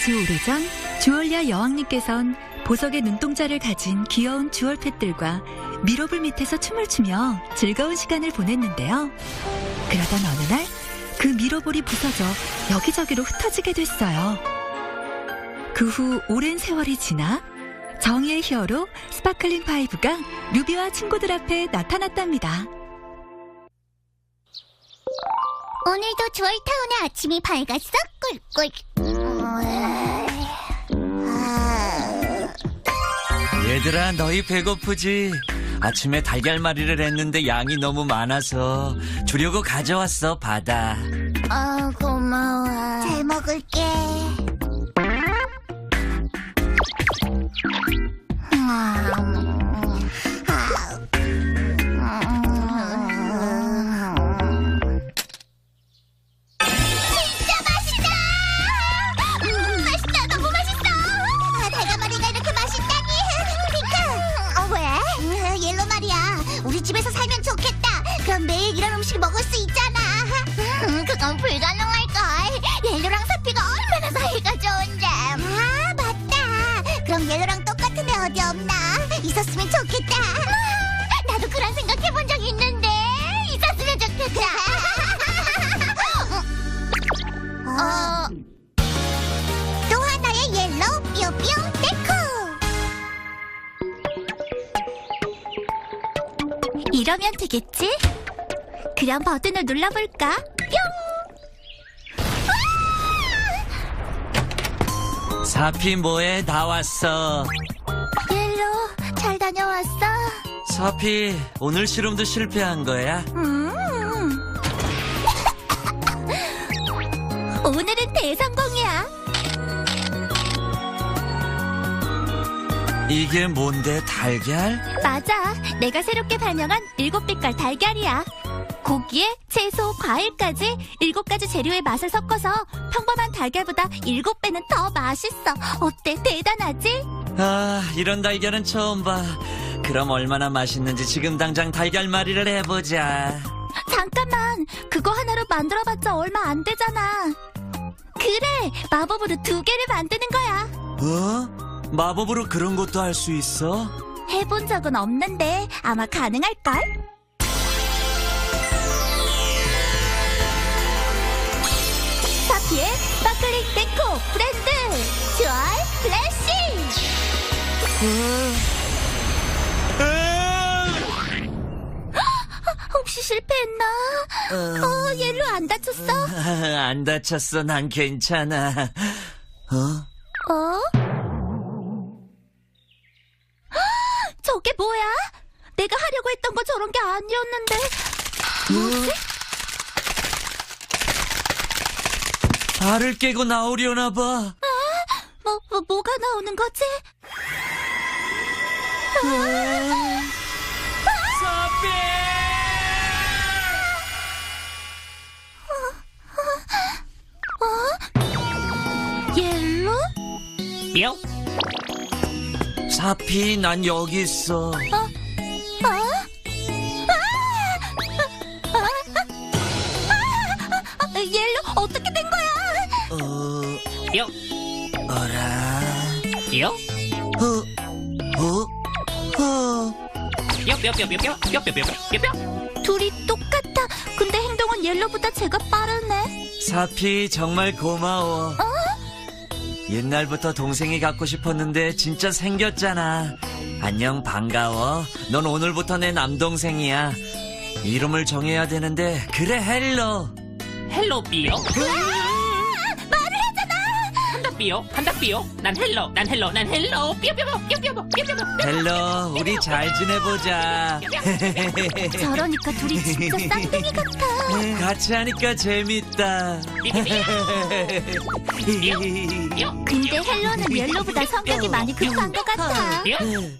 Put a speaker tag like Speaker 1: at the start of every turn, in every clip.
Speaker 1: 아주 오래전 주얼리아 여왕님께선 보석의 눈동자를 가진 귀여운 주얼팻들과 미로불 밑에서 춤을 추며 즐거운 시간을 보냈는데요. 그러던 어느 날 그 미로볼이 부서져 여기저기로 흩어지게 됐어요. 그 후 오랜 세월이 지나 정의의 히어로 스파클링 파이브가 루비와 친구들 앞에 나타났답니다.
Speaker 2: 오늘도 주얼타운의 아침이 밝았어? 꿀꿀.
Speaker 3: 얘들아 너희 배고프지? 아침에 달걀말이를 했는데 양이 너무 많아서 주려고 가져왔어 받아
Speaker 2: 아, 고마워. 잘 먹을게. 이런 음식 먹을 수 있잖아. 음, 그건 불가능할걸. 옐로랑 사피가 얼마나 사이가 좋은데. 아, 맞다. 그럼 옐로랑 똑같은 애 어디 없나? 있었으면 좋겠다. 아, 나도 그런 생각해본 적 있는데. 있었으면 좋겠다. 어, 또 하나의 옐로우 뾰뾰 데코. 이러면 되겠지? 그럼 버튼을 눌러볼까? 뿅!
Speaker 3: 사피 뭐해 다 왔어
Speaker 2: 옐로, 잘 다녀왔어?
Speaker 3: 사피 오늘 실험도 실패한 거야?
Speaker 2: 음. 오늘은 대성공이야.
Speaker 3: 이게 뭔데 달걀?
Speaker 2: 맞아. 내가 새롭게 발명한 일곱 빛깔 달걀이야. 고기에 채소, 과일까지 일곱 가지 재료의 맛을 섞어서 평범한 달걀보다 일곱 배는 더 맛있어. 어때? 대단하지?
Speaker 3: 아 이런 달걀은 처음 봐 그럼 얼마나 맛있는지 지금 당장 달걀말이를 해보자
Speaker 2: 잠깐만. 그거 하나로 만들어봤자 얼마 안 되잖아. 그래. 마법으로 두 개를 만드는 거야.
Speaker 3: 어? 마법으로 그런 것도 할 수 있어?
Speaker 2: 해본 적은 없는데 아마 가능할걸? 혹시 실패했나? 어, 옐로 안 다쳤어?
Speaker 3: 아, 안 다쳤어 난 괜찮아 어?
Speaker 2: 어? 저게 뭐야? 내가 하려고 했던 거 저런 게 아니었는데 뭐지?
Speaker 3: 알을 깨고 나오려나 봐
Speaker 2: 뭐, 뭐, 뭐가 나오는 거지? 옐로?
Speaker 3: 뿅 사피 난 여기 있어
Speaker 2: 어? 아! 아! 아! 아! 옐로 어떻게 된 거야?
Speaker 3: 어...
Speaker 4: 뿅,
Speaker 3: 어라...
Speaker 4: 뿅,
Speaker 3: 어? 어? 어?
Speaker 4: 뿅.
Speaker 2: 둘이 똑같아. 근데 행동은 옐로보다 제가 빠르네.
Speaker 3: 사피 정말 고마워 옛날부터 동생이 갖고 싶었는데 진짜 생겼잖아 안녕 반가워 넌 오늘부터 내 남동생이야 이름을 정해야 되는데 그래 헬로
Speaker 4: 헬로 뿅. 말을 했잖아. 뿅, 한다 뿅. 난 헬로, 난 헬로, 난 헬로. 뿅, 뿅, 뿅.
Speaker 3: 헬로 우리 잘 지내보자.
Speaker 2: 저러니까 둘이 진짜 쌍둥이 같아.
Speaker 3: 같이 하니까 재밌다.
Speaker 2: 근데 헬로는 옐로보다 성격이 많이 급한 것 같아.
Speaker 4: 뿅,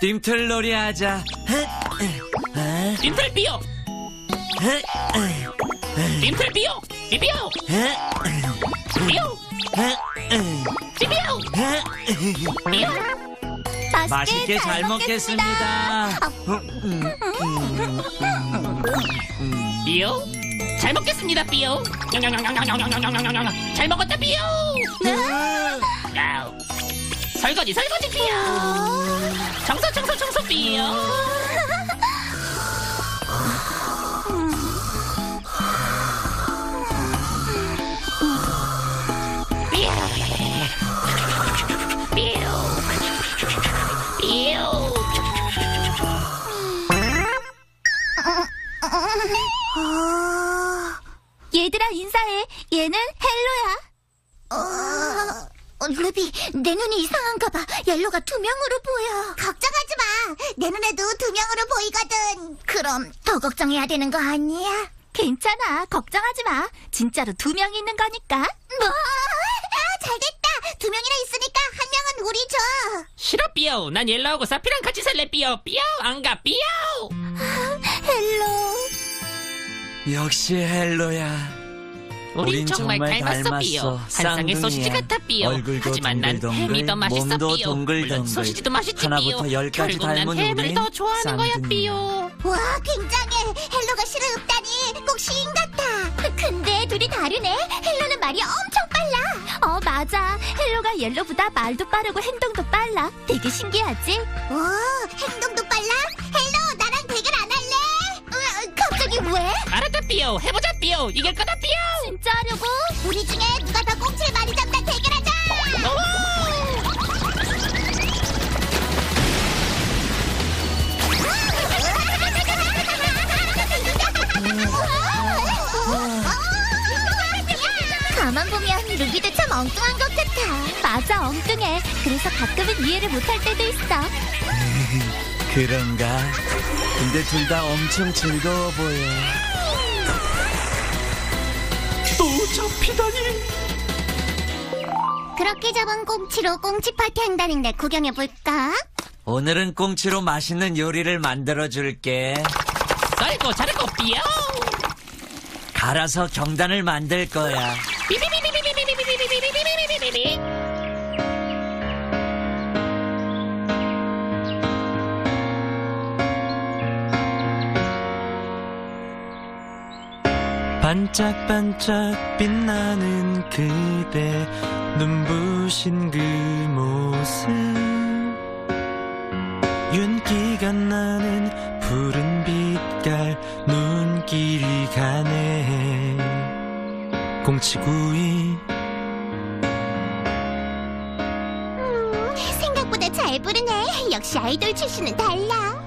Speaker 3: dim틀놀이 하자.
Speaker 4: 뿅, 딤틀 뿅, 삐뿅, 삐뿅, 삐뿅, 뮤!
Speaker 3: 맛있게, 맛있게 잘 먹겠습니다.
Speaker 4: 삐요? 잘 먹겠습니다, 삐요. 잘 먹었다, 삐요. 설거지, 설거지, 삐요. 청소, 청소, 청소, 삐요.
Speaker 2: 얘들아 인사해. 얘는 헬로야. 어... 루비, 내 눈이 이상한가 봐. 옐로가 두 명으로 보여. 걱정하지 마. 내 눈에도 두 명으로 보이거든. 그럼 더 걱정해야 되는 거 아니야?
Speaker 1: 괜찮아. 걱정하지 마. 진짜로 두 명이 있는 거니까.
Speaker 2: 뭐? 아, 잘됐다. 두 명이나 있으니까 한 명은 우리 줘.
Speaker 4: 싫어, 삐요. 난 옐로하고 사피랑 같이 살래, 삐요. 삐요, 안가, 삐요.
Speaker 2: 아, 헬로.
Speaker 3: 역시 헬로야.
Speaker 4: 우린 정말 닮았어삐요. 한상의 소시지 같아삐요. 하지만 난 햄이 더 맛있어삐요. 물론 소시지도 맛있지삐요.
Speaker 3: 결국 열까지
Speaker 4: 난 햄을 더 좋아하는 거야삐요.
Speaker 2: 와 굉장해. 헬로가 싫어없다니 꼭 시인 같아. 근데 둘이 다르네. 헬로는 말이 엄청 빨라.
Speaker 1: 어 맞아. 헬로가 옐로보다 말도 빠르고 행동도 빨라. 되게 신기하지?
Speaker 2: 오 행동도 빨라? 왜?
Speaker 4: 알았다 삐요 해보자 삐요 이길 거다 삐요
Speaker 2: 진짜 하려고? 우리 중에 누가 더 꽁치를 많이 잡나 대결하자! 가만 보면 루비도 참 엉뚱한 것 같아.
Speaker 1: 맞아, 엉뚱해. 그래서 가끔은 이해를 못할 때도 있어.
Speaker 3: 그런가? 근데 둘 다 엄청 즐거워 보여.
Speaker 4: 또 잡히다니!
Speaker 2: 그렇게 잡은 꽁치로 꽁치 파티 한다는데 구경해볼까?
Speaker 3: 오늘은 꽁치로 맛있는 요리를 만들어줄게.
Speaker 4: 썰고 자르고 삐요!
Speaker 3: 갈아서 경단을 만들 거야.
Speaker 4: 비비비비비비비비비비비비비비비비비비
Speaker 5: 반짝반짝 빛나는 그대 눈부신 그 모습 윤기가 나는 푸른 빛깔 눈길이 가네 공치구이
Speaker 2: 음, 생각보다 잘 부르네. 역시 아이돌 출신은 달라.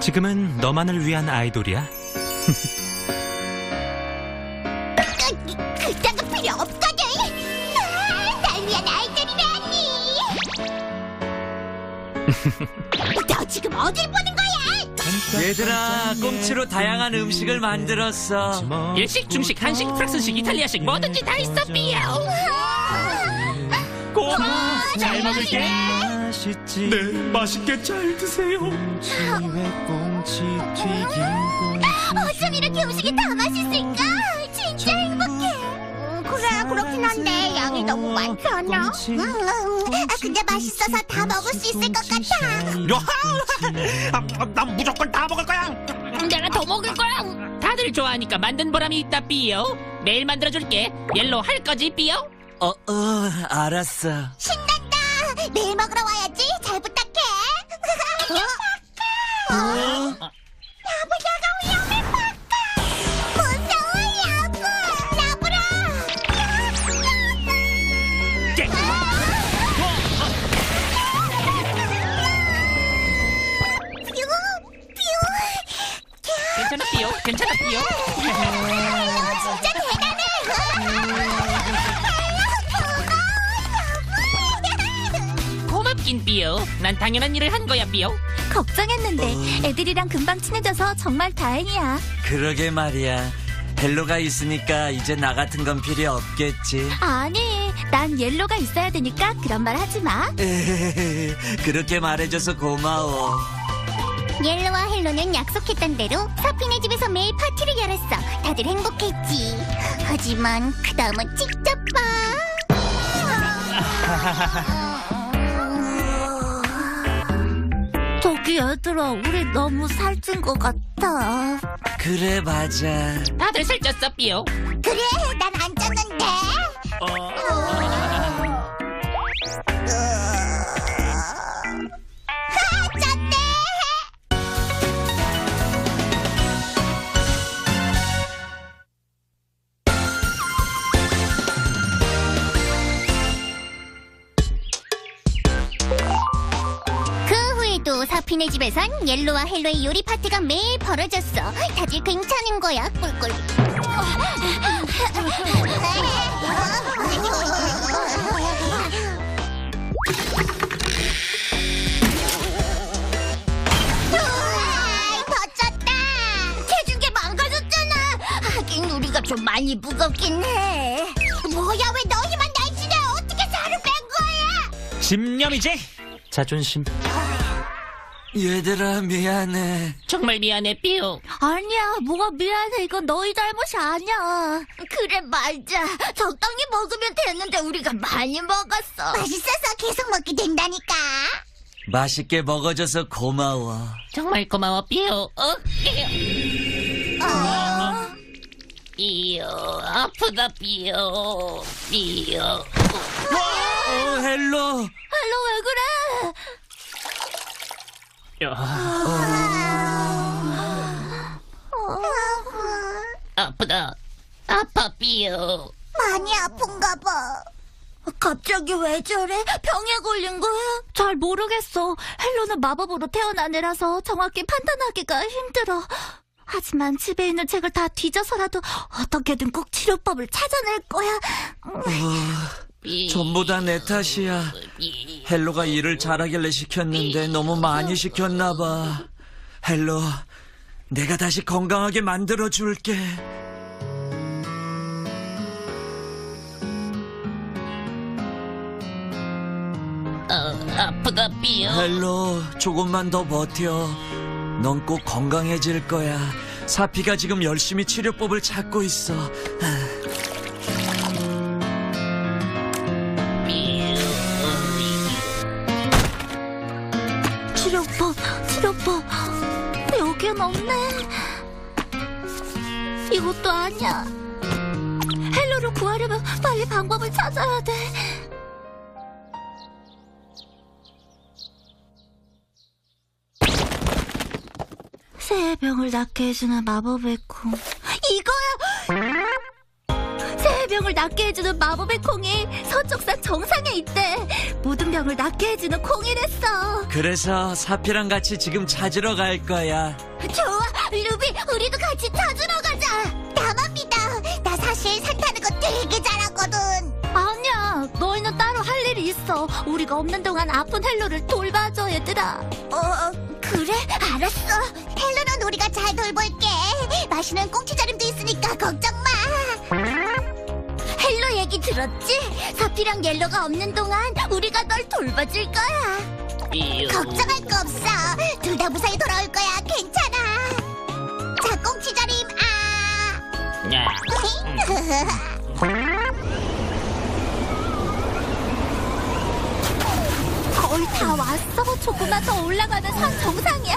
Speaker 5: 지금은 너만을 위한 아이돌이야
Speaker 2: 너 지금 어딜 보는 거야?
Speaker 3: 얘들아, 꽁치로 다양한 음식을 만들었어.
Speaker 4: 일식, 중식, 한식, 프랑스식, 이탈리아식 뭐든지 다 있어 삐요.
Speaker 5: 고마워
Speaker 4: 잘 먹을게.
Speaker 5: 맛있지 네 맛있게 잘 드세요 꽁치 회 꽁치 튀김
Speaker 2: 어쩜 이렇게 음식이 다 맛있을까? 그래 그렇긴 한데 양이 너무 많잖아. 음, 음, 아, 근데 맛있어서 다 먹을 수 있을 것 같아.
Speaker 6: 난 무조건 다 먹을 거야.
Speaker 4: 내가 더 먹을 거야. 다들 좋아하니까 만든 보람이 있다 삐요. 매일 만들어줄게. 옐로 할 거지 삐요?
Speaker 3: 어, 어, 알았어.
Speaker 2: 신난다. 내일 먹으러 와야지. 잘 부탁
Speaker 1: 걱정했는데 애들이랑 금방 친해져서 정말 다행이야.
Speaker 3: 그러게 말이야. 헬로가 있으니까 이제 나 같은 건 필요 없겠지.
Speaker 1: 아니, 난 옐로가 있어야 되니까 그런 말 하지 마.
Speaker 3: 그렇게 말해줘서 고마워.
Speaker 2: 옐로와 헬로는 약속했던 대로 서핀의 집에서 매일 파티를 열었어. 다들 행복했지. 하지만 그 다음은 직접 봐.
Speaker 1: 얘들아, 우리 너무 살찐 것 같아.
Speaker 3: 그래 맞아.
Speaker 4: 다들 살쪘어 삐요
Speaker 2: 그래, 난 안 쪘는데. 아, 사피네 집에선 옐로와 헬로의 요리 파티가 매일 벌어졌어. 다들 괜찮은 거야, 꿀꿀. 다쳤다. 체중계 망가졌잖아. 하긴 우리가 좀 많이 무겁긴 해. 뭐야 왜 너희만 날씬해? 어떻게 살을 뺀 거야?
Speaker 7: 집념이지 자존심
Speaker 3: 얘들아 미안해.
Speaker 4: 정말 미안해 삐요
Speaker 2: 아니야, 뭐가 미안해. 이건 너희 잘못이 아니야. 그래, 맞아. 적당히 먹으면 되는데 우리가 많이 먹었어. 맛있어서 계속 먹게 된다니까.
Speaker 3: 맛있게 먹어줘서 고마워.
Speaker 4: 정말 고마워 삐요 어?
Speaker 2: 어?
Speaker 4: 삐요 아프다 삐요 삐요
Speaker 3: 어 헬로.
Speaker 2: 헬로 왜 그래?
Speaker 4: 아프다 아파 삐요
Speaker 2: 많이 아픈가 봐. 갑자기 왜 저래? 병에 걸린 거야? 잘 모르겠어. 헬로는 마법으로 태어난 애라서 정확히 판단하기가 힘들어. 하지만 집에 있는 책을 다 뒤져서라도 어떻게든 꼭 치료법을 찾아낼 거야.
Speaker 4: 삐
Speaker 3: 전부 다 내 탓이야.
Speaker 4: 삐.
Speaker 3: 헬로가 일을 잘하길래 시켰는데 너무 많이 시켰나 봐. 헬로, 내가 다시 건강하게 만들어 줄게.
Speaker 4: 어, 아프다 삐요
Speaker 3: 헬로, 조금만 더 버텨. 넌 꼭 건강해질 거야. 사피가 지금 열심히 치료법을 찾고 있어.
Speaker 2: 아니야. 헬로를 구하려면 빨리 방법을 찾아야 돼. 새의 병을 낫게 해주는 마법의 콩. 이거야! 새의 병을 낫게 해주는 마법의 콩이 서쪽산 정상에 있대. 모든 병을 낫게 해주는 콩이랬어.
Speaker 3: 그래서 사피랑 같이 지금 찾으러 갈 거야.
Speaker 2: 좋아, 루비, 우리도 같이 찾으러 가자. 되게 잘하거든. 아니야, 너희는 따로 할 일이 있어. 우리가 없는 동안 아픈 헬로를 돌봐줘, 얘들아. 어, 그래? 알았어. 헬로는 우리가 잘 돌볼게. 맛있는 꽁치자림도 있으니까 걱정 마. 헬로 얘기 들었지? 사피랑 옐로가 없는 동안 우리가 널 돌봐줄 거야. 걱정할 거 없어. 둘 다 무사히 돌아올 거야. 괜찮아. 자, 꽁치자림, 아.
Speaker 4: 야.
Speaker 2: 거의 다 왔어. 조금만 더 올라가면 산 정상이야.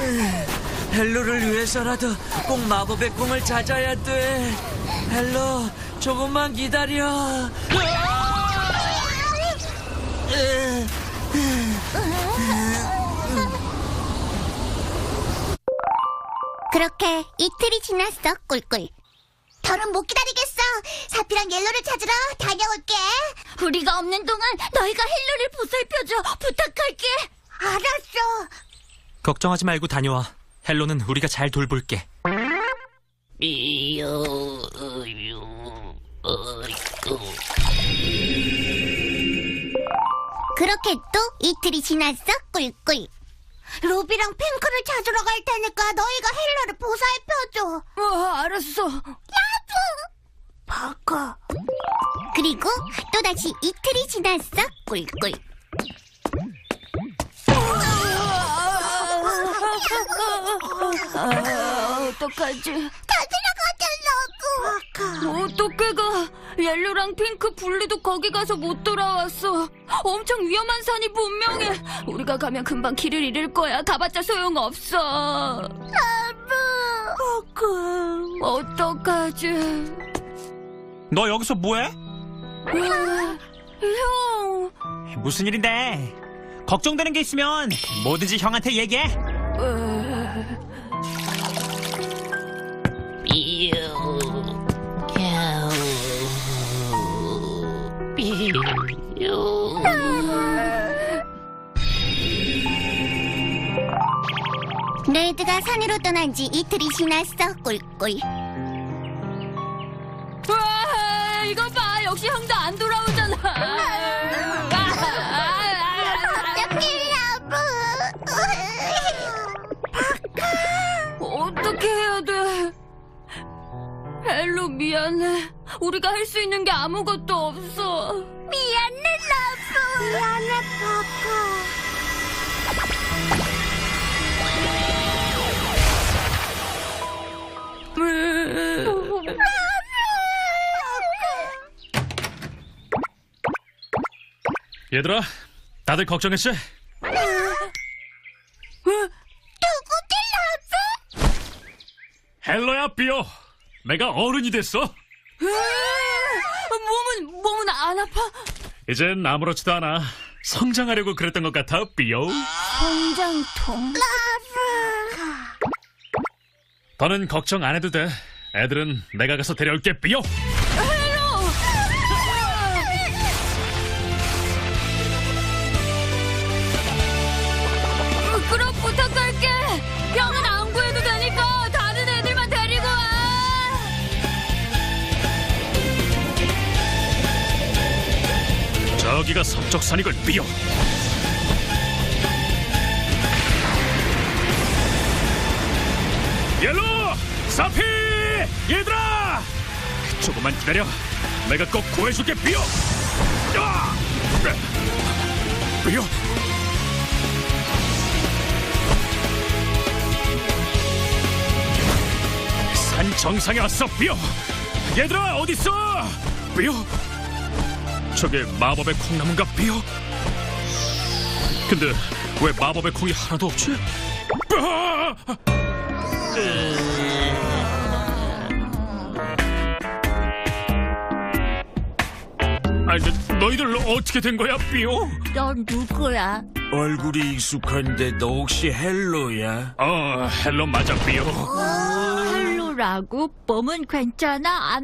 Speaker 3: 헬로를 위해서라도 꼭 마법의 꿈을 찾아야 돼. 헬로, 조금만 기다려.
Speaker 2: 그렇게 이틀이 지났어, 꿀꿀. 더는 못 기다리겠어. 사피랑 옐로를 찾으러 다녀올게. 우리가 없는 동안 너희가 헬로를 보살펴줘. 부탁할게. 알았어.
Speaker 7: 걱정하지 말고 다녀와 헬로는 우리가 잘 돌볼게
Speaker 2: 그렇게 또 이틀이 지났어, 꿀꿀. 로비랑 핑크를 찾으러 갈 테니까 너희가 헬로를 보살펴줘. 어, 알았어. 나도. 바카. 그리고 또다시 이틀이 지났어, 꿀꿀. 어떡하지? 다 들어가달라고.
Speaker 8: 어떻게 가? 옐로랑 핑크 블리도 거기 가서 못 돌아왔어. 엄청 위험한 산이 분명해. 우리가 가면 금방 길을 잃을 거야. 가봤자 소용 없어.
Speaker 2: 아부.
Speaker 8: 어떡하지?
Speaker 7: 너 여기서 뭐해?
Speaker 8: 형,
Speaker 7: 무슨 일인데? 걱정되는 게 있으면 뭐든지 형한테 얘기해.
Speaker 4: 삐요.
Speaker 2: 레드가 산으로 떠난 지 이틀이 지났어. 꿀꿀.
Speaker 8: 헬로 미안해. 우리가 할 수 있는 게 아무것도 없어.
Speaker 2: 미안해, 러브. 미안해, 파파.
Speaker 7: 얘들아, 다들 걱정했지? 헬로야, 삐오. 내가 어른이 됐어.
Speaker 8: 몸은 몸은 안 아파?
Speaker 7: 이젠 아무렇지도 않아. 성장하려고 그랬던 것 같아, 삐오.
Speaker 8: 성장통.
Speaker 7: 더는 걱정 안 해도 돼. 애들은 내가 가서 데려올게, 삐오. 저기가 서쪽 산이걸 삐오. 옐로! 사피! 얘들아! 조금만 기다려. 내가 꼭 구해줄게, 삐오! 야! 삐오! 산 정상에 왔어, 삐오! 얘들아, 어딨어? 삐오! 저게 마법의 콩나무인가 삐오? 근데 왜 마법의 콩이 하나도 없지? 아! 아니, 너- 너희들 어떻게 된 거야, 삐오?
Speaker 8: 넌 누구야?
Speaker 3: 얼굴이 익숙한데 너 혹시 헬로야?
Speaker 7: 어, 헬로 맞아, 삐오.
Speaker 8: 헬로라고? 몸은 괜찮아? 안